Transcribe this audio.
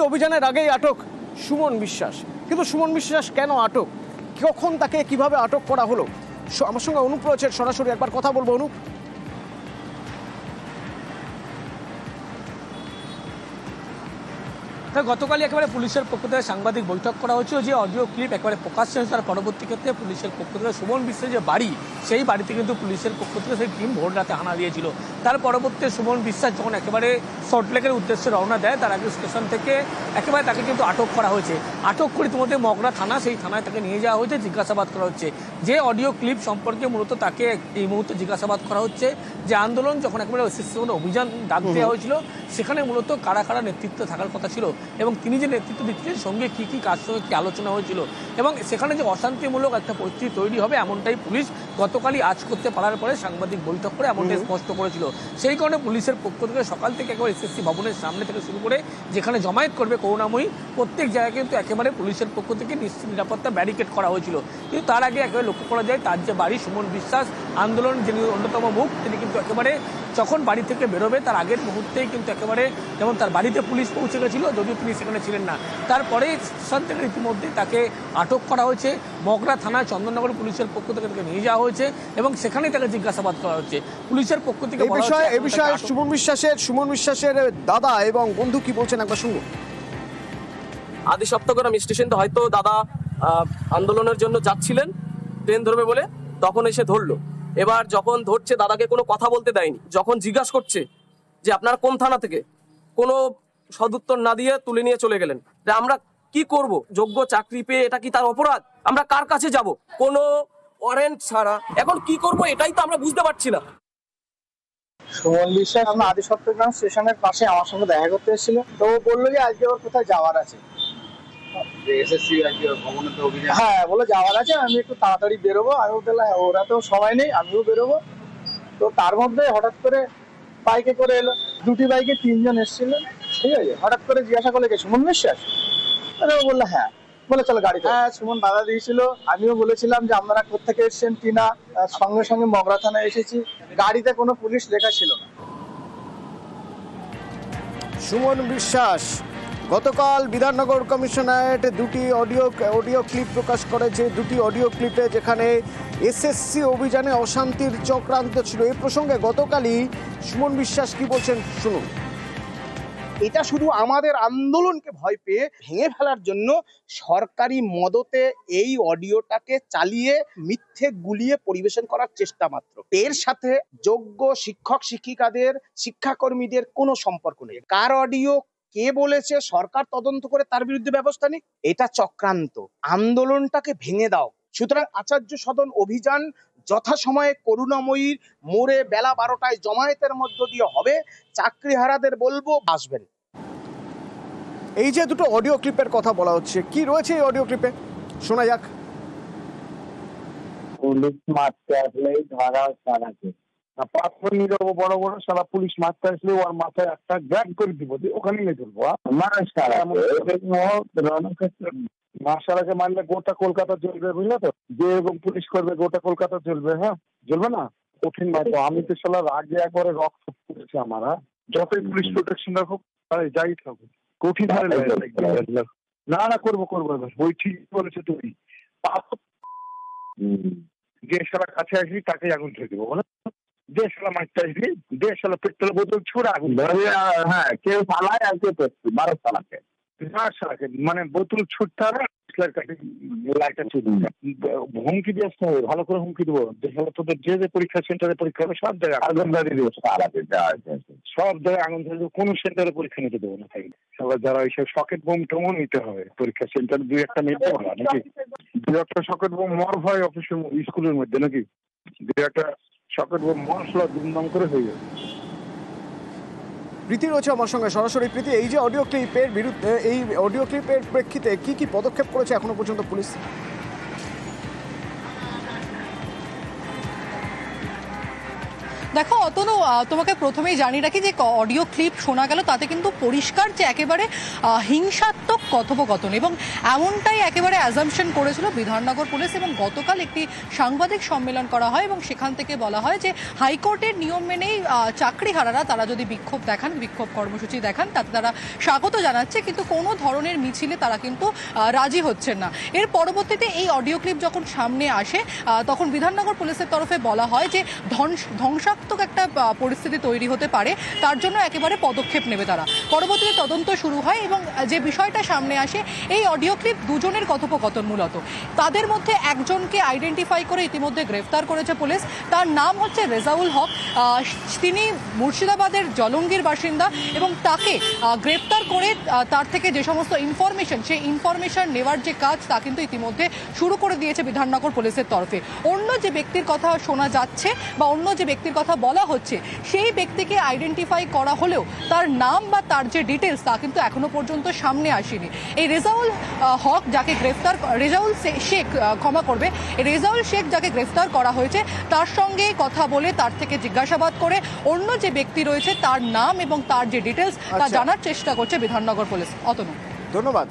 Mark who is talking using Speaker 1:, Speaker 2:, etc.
Speaker 1: অভিযানের আগেই আটক সুমন বিশ্বাস। কিন্তু সুমন বিশ্বাস কেন আটক? কখন তাকে কীভাবে আটক করা হলো? আমার সঙ্গে অনুপ রয়েছে সরাসরি, একবার কথা বলব অনুপ।
Speaker 2: তা গতকালই একেবারে পুলিশের পক্ষ থেকে সাংবাদিক বৈঠক করা হয়েছিল যে অডিও ক্লিপ একেবারে প্রকাশ্যে হয়েছে। তার পরবর্তী ক্ষেত্রে পুলিশের পক্ষ থেকে সুমন বিশ্বের যে বাড়ি সেই বাড়িতে কিন্তু পুলিশের পক্ষ থেকে সেই টিম ভোর রাতে হানা দিয়েছিল। তার পরবর্তীতে সুমন বিশ্বাস যখন একেবারে সল্টলেকের উদ্দেশ্যে রওনা দেয় তার আগে স্টেশন থেকে একেবারে তাকে কিন্তু আটক করা হয়েছে। আটক করে ইতিমধ্যে মগরা থানা সেই থানায় তাকে নিয়ে যাওয়া হয়েছে জিজ্ঞাসাবাদ করা হচ্ছে। যে অডিও ক্লিপ সম্পর্কে মূলত তাকে এই মুহূর্তে জিজ্ঞাসাবাদ করা হচ্ছে যে আন্দোলন যখন একেবারে অভিযান ডাক দেওয়া হয়েছিল সেখানে মূলত কারা কারা নেতৃত্ব থাকার কথা ছিল এবং তিনি যে নেতৃত্ব দিচ্ছিলেন সঙ্গে কি কি কাজ সঙ্গে কি আলোচনা হয়েছিল এবং সেখানে যে অশান্তিমূলক একটা পরিস্থিতি তৈরি হবে এমনটাই পুলিশ গতকালই আজ করতে পারার পরে সাংবাদিক বৈঠক করে এমনটাই স্পষ্ট করেছিল। সেই কারণে পুলিশের পক্ষ থেকে সকাল থেকে একবার এসএসসি ভবনের সামনে থেকে শুরু করে যেখানে জমায়েত করবে করুণাময়ী প্রত্যেক জায়গায় কিন্তু একেবারে পুলিশের পক্ষ থেকে নিশ্চিত নিরাপত্তা ব্যারিকেড করা হয়েছিল। কিন্তু তার আগে একেবারে লক্ষ্য করা যায় তার যে বাড়ি সুমন বিশ্বাস আন্দোলন যিনি অন্যতম মুখ তিনি কিন্তু একেবারে যখন বাড়ি থেকে বেরোবে তার আগের মুহূর্তেই কিন্তু একেবারে যেমন তার বাড়িতে পুলিশ পৌঁছে গেছিল যদিও তিনি সেখানে ছিলেন না। তারপরে স্টেশন থেকে ইতিমধ্যে তাকে আটক করা হয়েছে। মগরা থানায় চন্দননগর পুলিশের পক্ষ থেকে তাকে নিয়ে যাওয়া হয়েছে এবং সেখানেই তাকে জিজ্ঞাসাবাদ করা হচ্ছে। পুলিশের পক্ষ থেকে
Speaker 1: বিষয়ে
Speaker 2: তাকে
Speaker 1: বিষয়ে সুমন বিশ্বাসের সুমন বিশ্বাসের দাদা এবং বন্ধু কি বলছেন? একবার শুনব
Speaker 3: আদি সপ্তগ্রাম স্টেশনটা হয়তো দাদা আহ, আন্দোলনের জন্য যাচ্ছিলেন ট্রেন ধরবে বলে তখন এসে ধরলো। এবার যখন ধরছে দাদাকে কোনো কথা বলতে দেয়নি। যখন জিজ্ঞাসা করছে যে আপনার কোন থানা থেকে? কোনো সদুত্তর না দিয়ে তুলে নিয়ে চলে গেলেন। যে আমরা কি করব? যোগ্য চাকরি পেয়ে এটা কি তার অপরাধ? আমরা কার কাছে যাব? কোনো ওয়ারেন্ট ছাড়া। এখন কি করব এটাই তো আমরা বুঝতে পারছি না।
Speaker 4: সুমন বিশ্বাস আমরা আদি সপ্তগ্রাম স্টেশনের পাশে আমার সঙ্গে দেখা করতে এসেছিল। তো ও বলল যে আজকে ওর কোথায় যাওয়ার আছে।
Speaker 5: এসএসসি আজকে ভবনে তো অভিযান।
Speaker 4: হ্যাঁ বলে যাওয়ার আছে আমি একটু তাড়াতাড়ি বেরোবো। আমি বললাম "হ্যাঁ, ওরা তো সময় নেই আমিও বেরোবো। তো তার মধ্যে হঠাৎ করে বাইকে করে এলো দুটি বাইকে তিনজন এসেছিলেন। ঠিক আছে? হঠাৎ করে জিজ্ঞাসা করলে কে সুমন বিশ্বাস ও বলল হ্যাঁ। বলে চলো গাড়ি হ্যাঁ সুমন বাধা দিয়েছিল। আমিও বলেছিলাম যে আপনারা কোথেকে এসেছেন কিনা সঙ্গে সঙ্গে মগরা থানায় এসেছি। গাড়িতে কোনো পুলিশ লেখা ছিল না।
Speaker 1: সুমন বিশ্বাস গতকাল বিধাননগর কমিশনারেট দুটি অডিও অডিও ক্লিপ প্রকাশ করেছে। দুটি অডিও ক্লিপে যেখানে এসএসসি অভিযানে অশান্তির চক্রান্ত ছিল। এই প্রসঙ্গে গতকালই সুমন বিশ্বাস কি বলছেন শুনুন।
Speaker 6: এটা শুধু আমাদের আন্দোলনকে ভয় পেয়ে ভেঙে ফেলার জন্য সরকারি মদতে এই অডিওটাকে চালিয়ে মিথ্যে গুলিয়ে পরিবেশন করার চেষ্টা মাত্র। এর সাথে যোগ্য শিক্ষক শিক্ষিকাদের, শিক্ষাকর্মীদের কোনো সম্পর্ক নেই। কার অডিও কে বলেছে, সরকার তদন্ত করে তার বিরুদ্ধে ব্যবস্থা নিক? এটা চক্রান্ত। আন্দোলনটাকে ভেঙে দাও। সুতরাং আচার্য সদন অভিযান যথাসময়ে করুণাময়ীর মোড়ে বেলা বারোটায় জমায়েতের মধ্য দিয়ে হবে। চাকরিহারাদের বলব আসবেন।
Speaker 1: এই যে দুটো অডিও ক্লিপের কথা বলা হচ্ছে কি রয়েছে এই অডিও ক্লিপে শোনা যাক।
Speaker 7: পুলিশ মারতে আসলেই ধরা সারাকে। পাথর নিয়ে যাব বড় বড় সারা পুলিশ মারতে আসলে ওর মাথায় একটা গ্যাগ করে দিব দিয়ে ওখানে নিয়ে চলবো মানুষ মার্শালাকে মারলে গোটা কলকাতা চলবে বুঝলে তো? যে এবং পুলিশ করবে গোটা কলকাতা চলবে হ্যাঁ? চলবে না? কঠিন ব্যাপার আমি তো সালার আগে একবারে রক্ত করেছে আমার হ্যাঁ? যতই পুলিশ প্রোটেকশন রাখুক তাহলে যাই থাকুক। কঠিন না না করব করব এবার। বই ঠিক বলেছে তুমি। যে শালা কাছে আসবি তাকে আগুন ছুঁয়ে দেবো বলে? যে মারতে আসবি যে পেট্রোল বোতল ছুড়ে আগুন হ্যাঁ কেউ পালায় আর কেউ পেট্রোল বারো শালাকে। মানে বোতল ছুটতে হুমকি দিয়ে আসতে হবে, ভালো করে হুমকি দেবো। তোদের যে যে পরীক্ষা সেন্টারে পরীক্ষা হবে, সব জায়গায় দেবো। সব জায়গায় আগুন ধরে কোনো সেন্টারে পরীক্ষা নিতে দেবো না তাই সবার যারা এইসব সকেট বোম টোমও নিতে হবে, পরীক্ষা সেন্টার দুই একটা নিতে হবে, নাকি? দু একটা সকেট বোম মর হয় অফিসের স্কুলের মধ্যে, নাকি? দু একটা সকেট বোম মশলা দুমদাম করে হয়ে যাবে।
Speaker 1: প্রীতি রয়েছে আমার সঙ্গে। সরাসরি প্রীতি, এই যে অডিও ক্লিপের বিরুদ্ধে, এই অডিও ক্লিপের প্রেক্ষিতে কি কি পদক্ষেপ করেছে এখনও পর্যন্ত পুলিশ?
Speaker 8: দেখো, অতনু তোমাকে প্রথমেই জানিয়ে রাখি যে অডিও ক্লিপ শোনা গেল, তাতে কিন্তু পরিষ্কার যে একেবারে হিংসাত্মক কথোপকথন এবং এমনটাই একেবারে অ্যাজামশন করেছিল বিধাননগর পুলিশ এবং গতকাল একটি সাংবাদিক সম্মেলন করা হয় এবং সেখান থেকে বলা হয় যে হাইকোর্টের নিয়ম মেনেই চাকরিহারারা তারা যদি বিক্ষোভ দেখান, বিক্ষোভ কর্মসূচি দেখান, তাতে তারা স্বাগত জানাচ্ছে, কিন্তু কোনো ধরনের মিছিলে তারা কিন্তু রাজি হচ্ছেন না। এর পরবর্তীতে এই অডিও ক্লিপ যখন সামনে আসে তখন বিধাননগর পুলিশের তরফে বলা হয় যে ধ্বংস- ধ্বংসাত্মক একটা পরিস্থিতি তৈরি হতে পারে, তার জন্য একেবারে পদক্ষেপ নেবে তারা। পরবর্তীতে তদন্ত শুরু হয় এবং যে বিষয়টা সামনে আসে, এই অডিও ক্লিপ দুজনের কথোপকথন মূলত। তাদের মধ্যে একজনকে আইডেন্টিফাই করে ইতিমধ্যে গ্রেফতার করেছে পুলিশ, তার নাম হচ্ছে রেজাউল হক। তিনি মুর্শিদাবাদের জলঙ্গির বাসিন্দা এবং তাকে গ্রেপ্তার করে তার থেকে যে সমস্ত ইনফরমেশন সেই ইনফরমেশন নেওয়ার যে কাজ, তা কিন্তু ইতিমধ্যে শুরু করে দিয়েছে বিধাননগর পুলিশের তরফে। অন্য যে ব্যক্তির কথা শোনা যাচ্ছে বা অন্য যে ব্যক্তির কথা বলা হচ্ছে সেই ব্যক্তিকে আইডেন্টিফাই করা হলেও তার নাম বা তার যে ডিটেলস তা কিন্তু এখনও পর্যন্ত সামনে আসেনি। এই রেজাউল হক যাকে গ্রেফতার রেজাউল শেখ ক্ষমা করবে। রেজাউল শেখ যাকে গ্রেফতার করা হয়েছে তার সঙ্গে কথা বলে তার থেকে জিজ্ঞাসাবাদ করে অন্য যে ব্যক্তি রয়েছে তার নাম এবং তার যে ডিটেলস তা
Speaker 1: আচ্ছা।
Speaker 8: জানার চেষ্টা করছে বিধাননগর পুলিশ। অতনু।
Speaker 1: ধন্যবাদ।